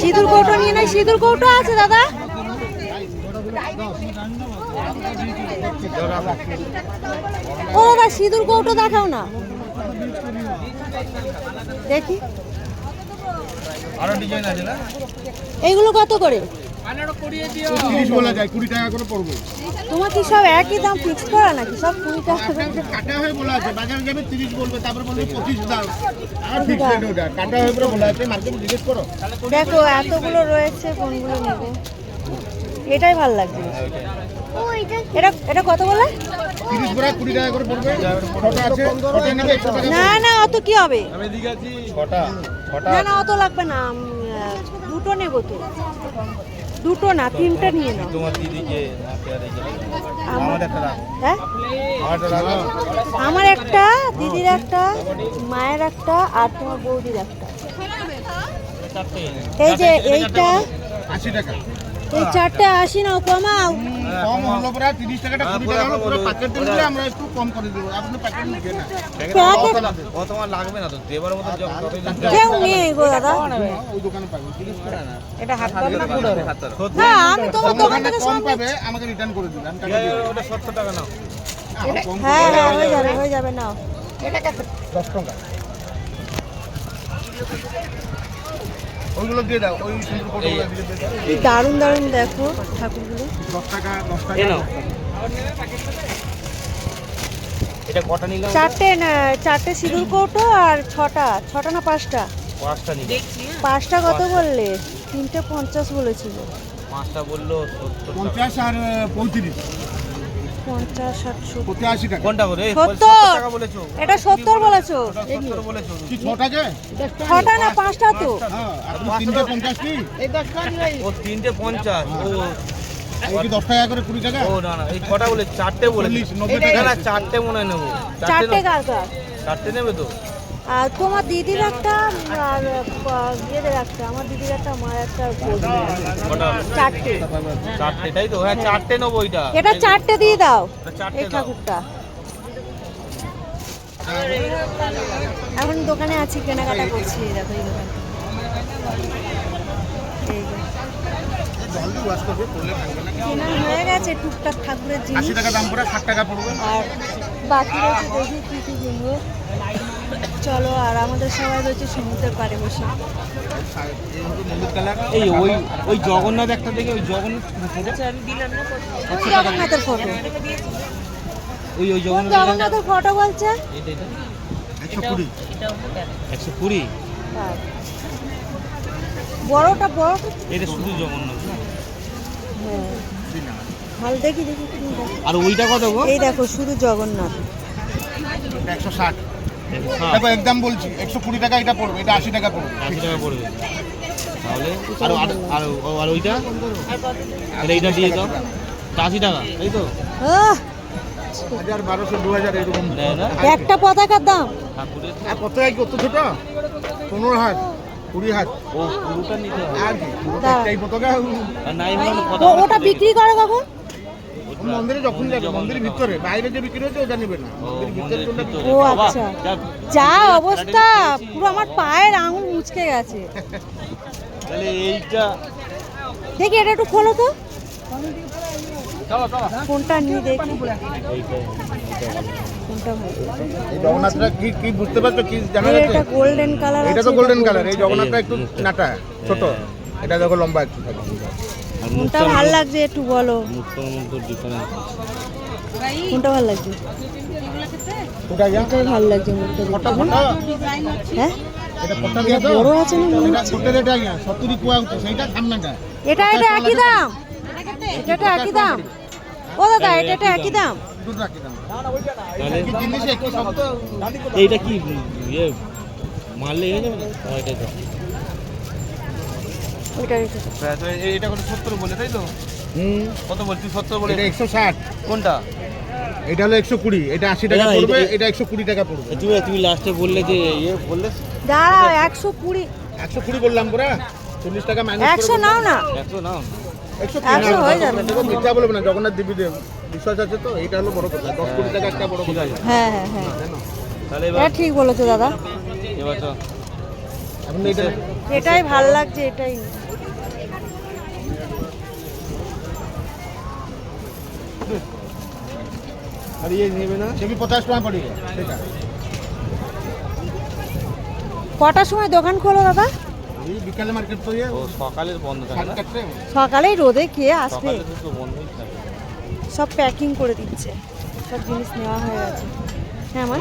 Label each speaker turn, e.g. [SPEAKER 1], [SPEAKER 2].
[SPEAKER 1] সিঁদুর কৌটো নিয়ে নাই সিঁদুর কৌটো আছে দাদা। ও দাদা সিঁদুর কৌটো দেখাও না। দেখি। এইগুলো কত করে?
[SPEAKER 2] তিরিশ বলা যায় কুড়ি টাকা করে পড়ব।
[SPEAKER 1] তোমার কি সব একই দাম ফিক্স করা নাকি? সব কুড়ি টাকা
[SPEAKER 2] কাটা হয়ে বলা আছে বাজারে যাবে তিরিশ বলবে তারপর বলবে পঁচিশ দাও আর ফিক্স রেট ওটা কাটা হয়ে পরে বলা আছে মার্কেট জিজ্ঞেস করো।
[SPEAKER 1] দেখো এতগুলো রয়েছে কোনগুলো নেব? এটাই ভালো লাগছে এটা এটা কত বলে? না না অত কি হবে? না না অত লাগবে না দুটো নেব তো। দুটো না তিনটা নিয়ে নাও।
[SPEAKER 3] তোমার দিদিকে না পেয়ারে গেলে
[SPEAKER 1] আমার
[SPEAKER 2] একটা রাখ।
[SPEAKER 1] হ্যাঁ? আমার একটা দিদির একটা মায়ের একটা আর তোমার বৌদির একটা। এই যে এইটা
[SPEAKER 2] আশি টাকা।
[SPEAKER 1] এই চারটে আসি নাও কমাও।
[SPEAKER 2] কম হলো পরে তিরিশ টাকাটা কুড়ি টাকা হলো পুরো প্যাকেট দিলে আমরা একটু কম করে দেবো। আপনি প্যাকেট নিবেন না।
[SPEAKER 3] ও তোমার লাগবে না তো দেবার মতো যখন যতই
[SPEAKER 1] কেউ নেই গো দাদা।
[SPEAKER 2] ওই দোকানে পাবেন তিরিশ টাকা। না
[SPEAKER 1] এটা হাত পাবে না পুরো? হ্যাঁ আমি তোমার দোকান থেকে
[SPEAKER 2] কম পাবে আমাকে রিটার্ন করে দিবেন
[SPEAKER 3] ওটা সত্তর টাকা নাও।
[SPEAKER 1] হ্যাঁ হ্যাঁ হয়ে যাবে হয়ে যাবে নাও।
[SPEAKER 2] দশ টাকা। ওইগুলো দিয়ে দাও ওই সুন্দর ফটোগুলো দিয়ে দাও।
[SPEAKER 1] কি দারুণ দারুণ দেখো ঠাকুরগুলো।
[SPEAKER 2] দশ টাকা দশ টাকা।
[SPEAKER 3] এটা কটা নিলাম
[SPEAKER 1] চারটে না চারটে সিঁদুর কৌটো আর ছটা ছটা না পাঁচটা?
[SPEAKER 3] পাঁচটা নিলাম
[SPEAKER 1] পাঁচটা কত বললে? তিনটে পঞ্চাশ বলেছিল।
[SPEAKER 3] পাঁচটা বলল
[SPEAKER 2] পঞ্চাশ আর পঁয়ত্রিশ।
[SPEAKER 1] পঞ্চাশ ষাটশো
[SPEAKER 3] কোনটা করে
[SPEAKER 1] সত্তর। এটা সত্তর বলেছ? ছটা না পাঁচটা তো?
[SPEAKER 2] আর তুমি তিনটে পঞ্চাশ কি?
[SPEAKER 3] ও তিনটে পঞ্চাশ। ও।
[SPEAKER 2] এই কি দশ টাকা করে কুড়ি টাকা?
[SPEAKER 3] ও না না এই কটা বলে চারটে বলে
[SPEAKER 2] চল্লিশ, নব্বই
[SPEAKER 3] না চারটে মনে হয় নেব।
[SPEAKER 1] চারটে
[SPEAKER 3] নেব?
[SPEAKER 1] কার কার?
[SPEAKER 3] চারটে নেবে তো?
[SPEAKER 1] তোমার দিদির একটা আর ইয়েদের একটা আমার দিদির একটা মায়ের একটা চারটে।
[SPEAKER 3] চারটে তাই তো? হ্যাঁ চারটে নেব ওইটা।
[SPEAKER 1] এটা চারটে দিয়ে দাও
[SPEAKER 3] এটা
[SPEAKER 1] এই ঠাকুরটা। এখন দোকানে আছি কেনাকাটা করছি দেখো এই দোকানে। কেনা হয়ে গেছে টুকটাক ঠাকুরের জিনিস।
[SPEAKER 2] টাকা দাম পড়ে টাকা পড়বে।
[SPEAKER 1] আর বাকি রয়েছে দেখি কি কি কিনবো। চলো আর আমাদের সবাই রয়েছে সমুদ্রের পাড়ে বসে।
[SPEAKER 3] এই ওই ওই জগন্নাথ একটা দেখে ওই জগন্নাথ
[SPEAKER 1] ওই জগন্নাথের ফটো
[SPEAKER 3] ওই ওই জগন্নাথ
[SPEAKER 1] জগন্নাথের ফটো বলছে?
[SPEAKER 2] একশো কুড়ি।
[SPEAKER 3] একশো কুড়ি?
[SPEAKER 1] তাই। বড়টা বড়টা
[SPEAKER 3] এটা শুধু জগন্নাথ। না?
[SPEAKER 1] হ্যাঁ দেখি দেখি
[SPEAKER 3] আর ওইটা কত গো?
[SPEAKER 1] এই দেখো শুধু জগন্নাথ।
[SPEAKER 2] একশো ষাট। দেখো একদম বলছি একশো কুড়ি টাকা এটা পড়বে এটা আশি টাকা পড়বে।
[SPEAKER 3] আশি টাকা পড়বে। তাহলে আর আর আর ওইটা? এইটা দিয়ে দাও। আশি টাকা তাই তো?
[SPEAKER 1] আহ,
[SPEAKER 2] হাজার বারোশো দু হাজার এরকম।
[SPEAKER 1] একটা পতাকার দাম।
[SPEAKER 2] কত কত ছোট? পনেরো হাত কুড়ি হাত।
[SPEAKER 3] ও পুরোটা নিতে হবে।
[SPEAKER 2] আর কি? পতাকা।
[SPEAKER 3] নাই
[SPEAKER 1] ওটা বিক্রি করে কখন?
[SPEAKER 2] মন্দিরে যখন যাবে মন্দিরের ভিতরে বাইরে যে বিক্রি হচ্ছে ওটা নেবে না।
[SPEAKER 3] ও,
[SPEAKER 1] আচ্ছা।
[SPEAKER 3] যা-
[SPEAKER 1] অবস্থা পুরো আমার পায়ের আঙুল মুচকে গেছে।
[SPEAKER 3] তাহলে এইটা
[SPEAKER 1] দেখি এটা একটু খোলো তো।
[SPEAKER 3] চলো চলো
[SPEAKER 1] কোনটা নিয়ে দেখি। কোনটা
[SPEAKER 2] জগন্নাথটা কি কি বুঝতে পারছ কি জানা যাচ্ছে
[SPEAKER 1] এটা গোল্ডেন কালার
[SPEAKER 2] এটা তো গোল্ডেন কালার এই জগন্নাথটা একটু নাটা ছোট। এটা দেখো লম্বা একটু।
[SPEAKER 1] কোনটা ভালো লাগছে একটু বলো?
[SPEAKER 3] মুখটার মধ্যে ডিফারেন্স
[SPEAKER 1] কোনটা ভালো লাগছে? এটাই ভালো লাগছে
[SPEAKER 2] ফটা
[SPEAKER 1] হ্যাঁ?
[SPEAKER 2] এটা ফটা দিয়ে
[SPEAKER 1] এটা
[SPEAKER 2] তো
[SPEAKER 1] বড় আছে না মনে হচ্ছে? এটা এটা একই দাম। এটা এটা একই দাম। ও দাদা এটা এটা একই দাম।
[SPEAKER 2] দুটো রাখি দাম।
[SPEAKER 3] তাহলে
[SPEAKER 2] কি জিনিস একই শব্দ।
[SPEAKER 3] এইটা কি? ইয়ে মারলে হয়ে যাবে? না
[SPEAKER 1] ওইটা এটা
[SPEAKER 3] এটা কত সত্তর বলে তাই তো?
[SPEAKER 2] হুম।
[SPEAKER 3] কত বলছি সত্তর বলে?
[SPEAKER 2] এটা একশো ষাট।
[SPEAKER 3] কোনটা?
[SPEAKER 2] এটা হলো একশো কুড়ি। এটা আশি টাকা পড়বে
[SPEAKER 3] এটা-
[SPEAKER 2] এটা একশো কুড়ি টাকা পড়বে।
[SPEAKER 3] তুমি তুমি লাস্টে বললে যে ইয়ে বললে?
[SPEAKER 1] দাঁড়াও একশো কুড়ি।
[SPEAKER 2] একশো কুড়ি বললাম পুরা? চল্লিশ টাকা মাইনাস
[SPEAKER 1] একশো নাও না।
[SPEAKER 3] একশো নাও।
[SPEAKER 2] একশো
[SPEAKER 1] হয়ে যাবে।
[SPEAKER 2] মিথ্যা বলব না জগন্নাথ দেবী দেব বিশ্বাস আছে তো? এইটা হলো বড় কথা দশ কোটি টাকা একটা বড় কথা।
[SPEAKER 1] হ্যাঁ হ্যাঁ হ্যাঁ। এটা ঠিক বলেছ দাদা।
[SPEAKER 3] এবার
[SPEAKER 1] এটাই ভালো লাগছে এটাই।
[SPEAKER 3] আর
[SPEAKER 1] কটার সময় দোকান খোলো দাদা?
[SPEAKER 3] সকালে
[SPEAKER 1] সকালেই রোদে কে আসবে? সব প্যাকিং করে দিচ্ছে। সব জিনিস নেওয়া হয়ে গেছে। হ্যাঁ
[SPEAKER 3] আমার